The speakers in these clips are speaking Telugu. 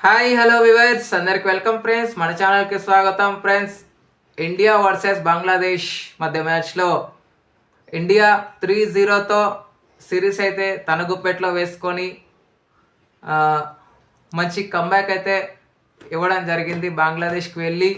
హాయ్ హలో వివర్స్ అందరికి వెల్కమ్ ఫ్రెండ్స్ మన ఛానల్కి స్వాగతం ఫ్రెండ్స్ ఇండియా వర్సెస్ బంగ్లాదేశ్ మధ్య మ్యాచ్లో ఇండియా త్రీ జీరోతో సిరీస్ అయితే తన గుప్పెట్లో వేసుకొని మంచి కంబ్యాక్ అయితే ఇవ్వడం జరిగింది బంగ్లాదేశ్కి వెళ్ళి.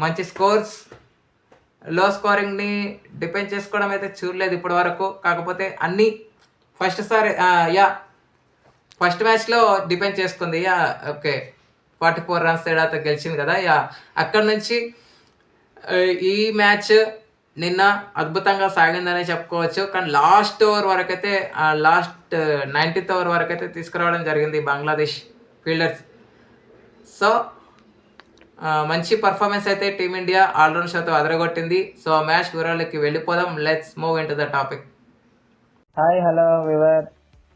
మంచి స్కోర్స్లో స్కోరింగ్ని డిపెండ్ చేసుకోవడం అయితే చూడలేదు ఇప్పటి వరకు కాకపోతే అన్నీ ఫస్ట్ సారి యా ఫస్ట్ మ్యాచ్లో డిపెండ్ చేసుకుంది. Yeah okay. Forty four runs తేడాతో గెలిచింది కదా. యా అక్కడ నుంచి ఈ మ్యాచ్ నిన్న అద్భుతంగా సాగిందనే చెప్పుకోవచ్చు. కానీ లాస్ట్ ఓవర్ వరకు అయితే లాస్ట్ నైన్టీత్ ఓవర్ వరకైతే తీసుకురావడం జరిగింది బంగ్లాదేశ్ ఫీల్డర్స్. సో మంచి పర్ఫార్మెన్స్ అయితే టీమిండియా ఆల్రౌండ్ షోతో అదరగొట్టింది. సో ఆ మ్యాచ్ వివరాలకి వెళ్ళిపోదాం. Let's move in to the topic. Hi hello viewer.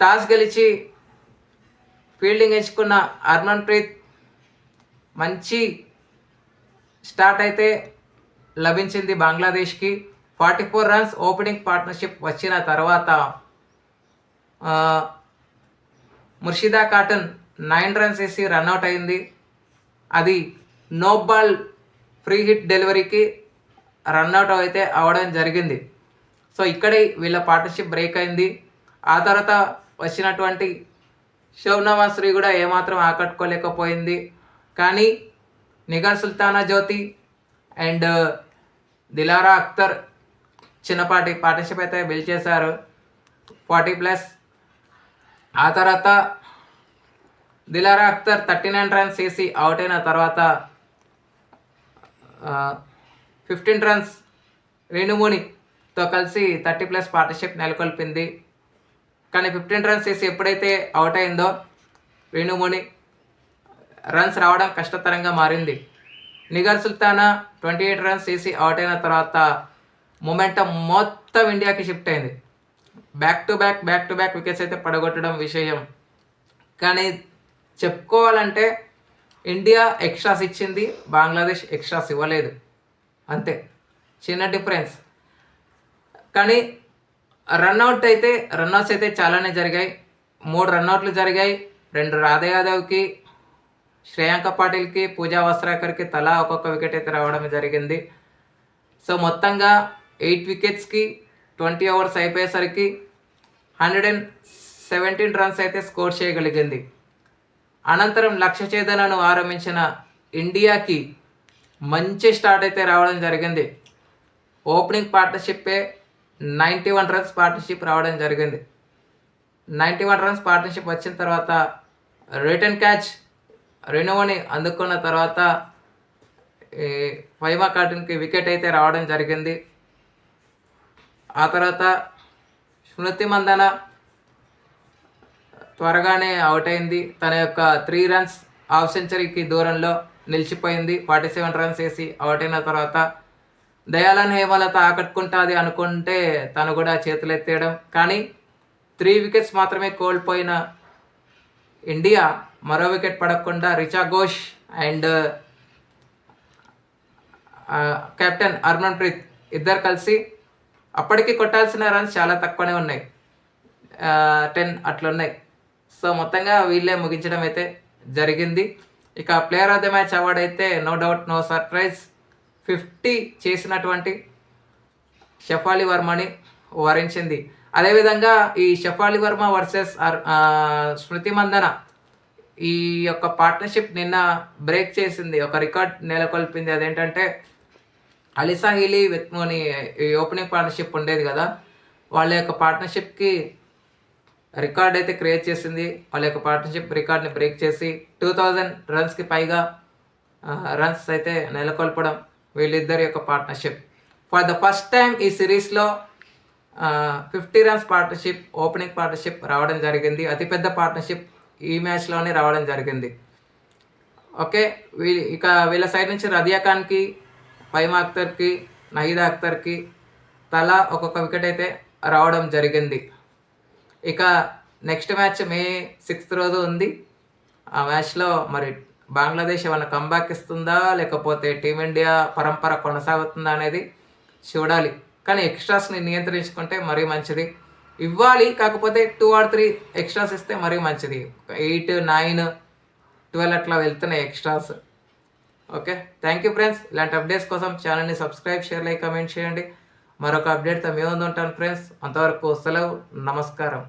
Toss గెలిచి ఫీల్డింగ్ ఎంచుకున్న హర్మన్ ప్రీత్ మంచి స్టార్ట్ అయితే లభించింది బంగ్లాదేశ్కి. Forty four runs opening partnership వచ్చిన తర్వాత ముర్షిదా కాటన్ నైన్ రన్స్ వేసి రన్అట్ అయింది. అది నో బాల్ ఫ్రీ హిట్ డెలివరీకి రన్అట్ అయితే అవడం జరిగింది. సో ఇక్కడే వీళ్ళ పార్ట్నర్షిప్ బ్రేక్ అయింది. ఆ తర్వాత వచ్చినటువంటి శోభనవా శ్రీ కూడా ఏమాత్రం ఆకట్టుకోలేకపోయింది. కానీ నిగర్ సుల్తానా జ్యోతి అండ్ దిలారా అఖ్తర్ చిన్నపాటి పార్ట్నర్షిప్ అయితే బిల్డ్ చేశారు. Forty plus. ఆ తర్వాత Dilara Akhter thirty nine runs వేసి అవుట్ అయిన తర్వాత ఫిఫ్టీన్ రన్స్ వేణుమూనితో కలిసి థర్టీ ప్లస్ పార్ట్నర్షిప్ నెలకొల్పింది. కానీ ఫిఫ్టీన్ రన్స్ వేసి ఎప్పుడైతే అవుట్ అయిందో వేణుమూని రన్స్ రావడం కష్టతరంగా మారింది. Nigar Sultana twenty eight runs వేసి అవుట్ అయిన తర్వాత మొమెంటం మొత్తం ఇండియాకి షిఫ్ట్ అయింది. Back to back back to back wickets అయితే పడగొట్టడం విషయం. కానీ చెప్పుకోవాలంటే ఇండియా ఎక్స్ట్రాస్ ఇచ్చింది బంగ్లాదేశ్ ఎక్స్ట్రాస్ ఇవ్వలేదు. అంతే. చిన్న డిఫరెన్స్ కానీ రన్అట్ అయితే రన్అట్స్ అయితే చాలానే జరిగాయి. మూడు రన్అట్లు జరిగాయి. రెండు రాధా యాదవ్కి శ్రేయాంక పాటిల్కి పూజా వస్త్రాకర్కి తలా ఒక్కొక్క వికెట్ అయితే రావడం జరిగింది. సో మొత్తంగా ఎయిట్ వికెట్స్కి ట్వంటీ ఓవర్స్ అయిపోయేసరికి హండ్రెడ్ అండ్ సెవెంటీన్ రన్స్ అయితే స్కోర్ చేయగలిగింది. అనంతరం లక్ష్య ఛేదనను ఆరంభించిన ఇండియాకి మంచి స్టార్ట్ అయితే రావడం జరిగింది. ఓపెనింగ్ పార్ట్నర్షిప్పే నైంటీ వన్ రన్స్ పార్ట్నర్షిప్ రావడం జరిగింది. నైంటీ వన్ రన్స్ పార్ట్నర్షిప్ వచ్చిన తర్వాత రిటర్న్ క్యాచ్ రెనువని అందుకున్న తర్వాత ఈ ఫైమా కార్టూన్కి వికెట్ అయితే రావడం జరిగింది. ఆ తర్వాత స్మృతి మందన త్వరగానే అవుట్ అయింది. తన యొక్క త్రీ రన్స్ హాఫ్ సెంచరీకి దూరంలో నిలిచిపోయింది. ఫార్టీ సెవెన్ రన్స్ వేసి అవుట్ అయిన తర్వాత దయాలన్ హేమలత ఆకట్టుకుంటుంది అనుకుంటే తను కూడా చేతులెత్తేయడం. కానీ త్రీ వికెట్స్ మాత్రమే కోల్పోయిన ఇండియా మరో వికెట్ పడకుండా Richa Ghosh and captain Harmanpreet ఇద్దరు కలిసి అప్పటికి కొట్టాల్సిన రన్స్ చాలా తక్కువనే ఉన్నాయి. టెన్ అట్లున్నాయి. సో మొత్తంగా వీళ్ళే ముగించడం అయితే జరిగింది. ఇక player of the match award అయితే no doubt no surprise. Fifty చేసినటువంటి షఫాలి వర్మని వరించింది. అదేవిధంగా ఈ షఫాలి వర్మ వర్సెస్ స్మృతి మందన ఈ యొక్క పార్ట్నర్షిప్ నిన్న బ్రేక్ చేసింది. ఒక రికార్డ్ నెలకొల్పింది. అదేంటంటే అలిసా హీలీ వెత్మోని ఈ ఓపెనింగ్ పార్ట్నర్షిప్ ఉండేది కదా. వాళ్ళ యొక్క పార్ట్నర్షిప్కి రికార్డ్ అయితే క్రియేట్ చేసింది. వాళ్ళ యొక్క పార్ట్నర్షిప్ రికార్డ్ని బ్రేక్ చేసి టూ థౌజండ్ రన్స్కి పైగా రన్స్ అయితే నెలకొల్పడం వీళ్ళిద్దరి యొక్క partnership for the first time ఈ సిరీస్లో fifty runs partnership opening partnership రావడం జరిగింది. అతిపెద్ద పార్ట్నర్షిప్ ఈ మ్యాచ్లోనే రావడం జరిగింది. ఓకే వీ ఇక వీళ్ళ సైడ్ నుంచి రదియా ఖాన్కి ఫైమా అఖ్తర్కి నహీదా అఖ్తర్కి తలా ఒక్కొక్క వికెట్ అయితే రావడం జరిగింది. ఇక నెక్స్ట్ మ్యాచ్ మే సిక్స్త్ రోజు ఉంది. ఆ మ్యాచ్లో మరి బంగ్లాదేశ్ ఏమైనా కంబ్యాక్ ఇస్తుందా? లేకపోతే టీమిండియా పరంపర కొనసాగుతుందా అనేది చూడాలి. కానీ ఎక్స్ట్రాస్ని నియంత్రించుకుంటే మరీ మంచిది. ఇవ్వాలి కాకపోతే టూ ఆర్ త్రీ ఎక్స్ట్రాస్ ఇస్తే మరీ మంచిది. ఎయిట్ నైన్ ట్వెల్వ్ అట్లా వెళ్తున్నాయి extras okay thank you friends ఇలాంటి అప్డేట్స్ కోసం ఛానల్ని సబ్స్క్రైబ్ షేర్ లైక్ కమెంట్ చేయండి. మరొక అప్డేట్తో మేము ఉంటాను ఫ్రెండ్స్ అంతవరకు సెలవు. నమస్కారం.